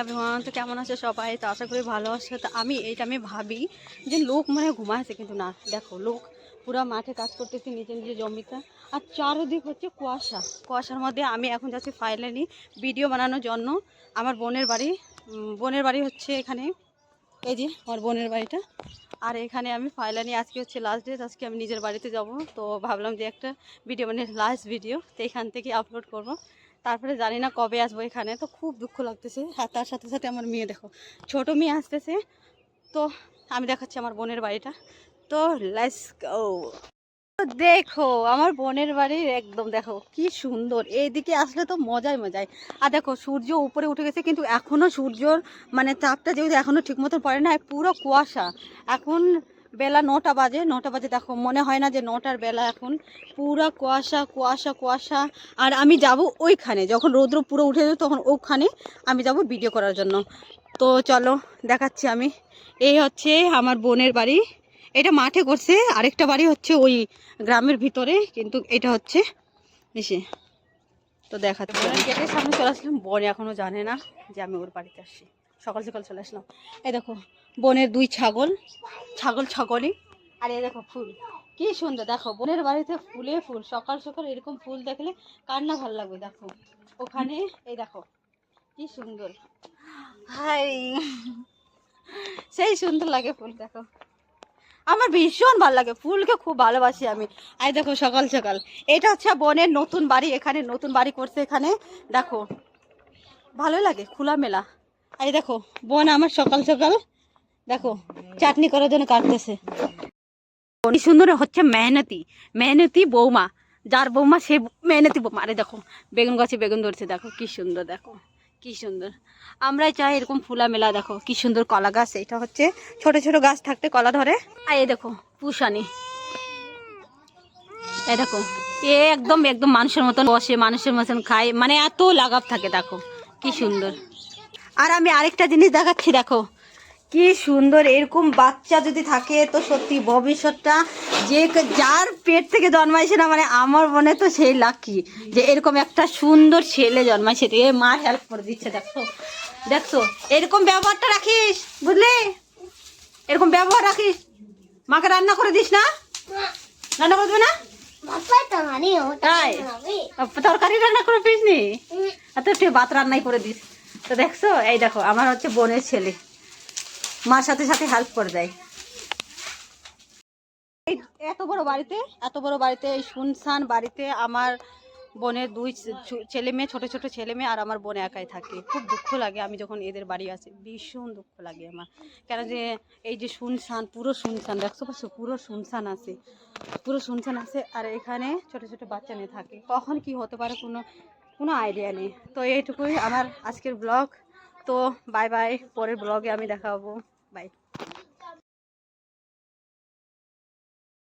Everyone তো কেমন আছে সবাই? তো আশা করি ভালো আছে। তো আমি এইটা আমি ভাবি যে লোক মানে ঘুমাচ্ছে কিন্তু না। দেখো, লোক পুরো মাঠে কাজ করতেছে নিজে নিজে জমিতে। আর চারদিক হচ্ছে কুয়াশা। কুয়াশার মধ্যে আমি এখন যাচ্ছি ফাইনালি ভিডিও বানানোর জন্য। আমার বোনের বাড়ি বোনের বাড়ি হচ্ছে এখানে। এই যে আমার বোনের বাড়িটা। আর এখানে আমি ফাইনালি আজকে হচ্ছে লাস্ট ডেট আজকে আমি নিজের বাড়িতে যাব। তো ভাবলাম যে একটা ভিডিও মানে লাস্ট ভিডিও তো এখান থেকে আপলোড করব। তারপরে জানি না কবে আসব এখানে। তো খুব দুঃখ লাগতেছে। আর তার সাথে সাথে আমার মেয়ে দেখো, ছোট মেয়ে আসতেছে। তো আমি দেখাচ্ছি আমার বোনের বাড়িটা। তো লেটস গো দেখো, আমার বোনের বাড়ির একদম দেখো, কি সুন্দর। এইদিকে আসলে তো মজাই মজাই। আর দেখো, সূর্য উপরে উঠে গেছে, কিন্তু এখনও সূর্যর মানে তাপটা যেহেতু এখনও ঠিক মতন পড়ে না পুরো কুয়াশা। এখন বেলা নটা বাজে নটা বাজে দেখো, মনে হয় না যে নটার বেলা এখন। পুরো কুয়াশা কুয়াশা কুয়াশা। আর আমি যাব ওইখানে, যখন রৌদ্র পুরো উঠে যাবে তখন ওখানে আমি যাব ভিডিও করার জন্য। তো চলো, দেখাচ্ছি আমি। এই হচ্ছে আমার বোনের বাড়ি। এটা মাঠে করছে, আরেকটা বাড়ি হচ্ছে ওই গ্রামের ভিতরে, কিন্তু এটা হচ্ছে এসে তো বোনের গেটের সামনে চলে আসলাম, বোন এখনও জানে না যে আমি ওর বাড়িতে আসছি। সকাল সকাল চলে আসলাম। এই দেখো, বোনের দুই ছাগল ছাগল ছাগলই। আর এই দেখো ফুল, কি সুন্দর, দেখো, বোনের বাড়িতে ফুলে ফুল, সকাল সকাল এরকম ফুল দেখলে কার না ভালো লাগবে, দেখো। ওখানে, এই দেখো, কি সুন্দর। হাই, সেই সুন্দর লাগে ফুল, দেখো। আমার ভীষণ ভালো লাগে, ফুলকে খুব ভালোবাসি আমি। আই দেখো, সকাল সকাল, এটা হচ্ছে বোনের নতুন বাড়ি, এখানে নতুন বাড়ি করছে এখানে, দেখো। ভালো লাগে খোলা মেলা এই দেখো, বোন আমার সকাল সকাল, দেখো, চাটনি করার জন্য কাটতেছে কি সুন্দর হচ্ছে মেহনতি মেহনতি বৌমা, যার বৌমা সে মেহনতি বৌমা। আরে দেখো, বেগুন গাছে বেগুন ধরছে, দেখো, কি সুন্দর, দেখো, কি সুন্দর। আমরাই চাই এরকম ফুলা মেলা দেখো, কি সুন্দর কলা গাছ। এটা হচ্ছে ছোট ছোট গাছ থাকতে কলা ধরে। আর এই দেখো, পুষানি। এই দেখো, এ একদম একদম মানুষের মতন বসে, মানুষের মতন খায় মানে এত লাগাব থাকে, দেখো, কি সুন্দর। আর আমি আরেকটা জিনিস দেখাচ্ছি দেখো। কি সুন্দর এরকম বাচ্চা যদি থাকে তো সত্যি ভবিষ্যৎটা যে যার পেট থেকে জন্মাইছে না মানে আমার মনে তো সেই লাকি যে এরকম একটা সুন্দর ছেলে জন্মাইছে। এ মা হেল্প করে দিচ্ছে দেখো। দেখছ? এরকম ব্যবহারটা রাখিস বুঝলি? এরকম ব্যবহার রাখিস। মাকে রান্না করে দিস না? রান্না করে দেবে না? তাই? তরকারি রান্না করে পিস নি আর তো তুই ভাত রান্নাই করে দিস। তো দেখছ? এই দেখো, আমার হচ্ছে বোনের ছেলে। মার সাথে সাথে হেল্প করে দেয়। এত বড় বাড়িতে, এত বড় বাড়িতে এই শুনশান বাড়িতে আমার বোনের দুই ছেলে মেয়ে, ছোট ছোট ছেলে মেয়ে আর আমার বোন একাই থাকে। খুব দুঃখ লাগে আমি যখন এদের বাড়ি আসি, ভীষণ দুঃখ লাগে আমার। কেন যে এই যে শুনশান, পুরো শুনশান, দেখছ পাচ্ছ? পুরো শুনশান আছে। পুরো শুনশান আছে আর এখানে ছোট ছোট বাচ্চা নিয়ে থাকে। কখন কি হতে পারে কোনো কোনো আইডিয়া নেই। তো এইটুকুই আমার আজকের ব্লগ তো বাই বাই পরের ব্লগে আমি দেখাবো বাই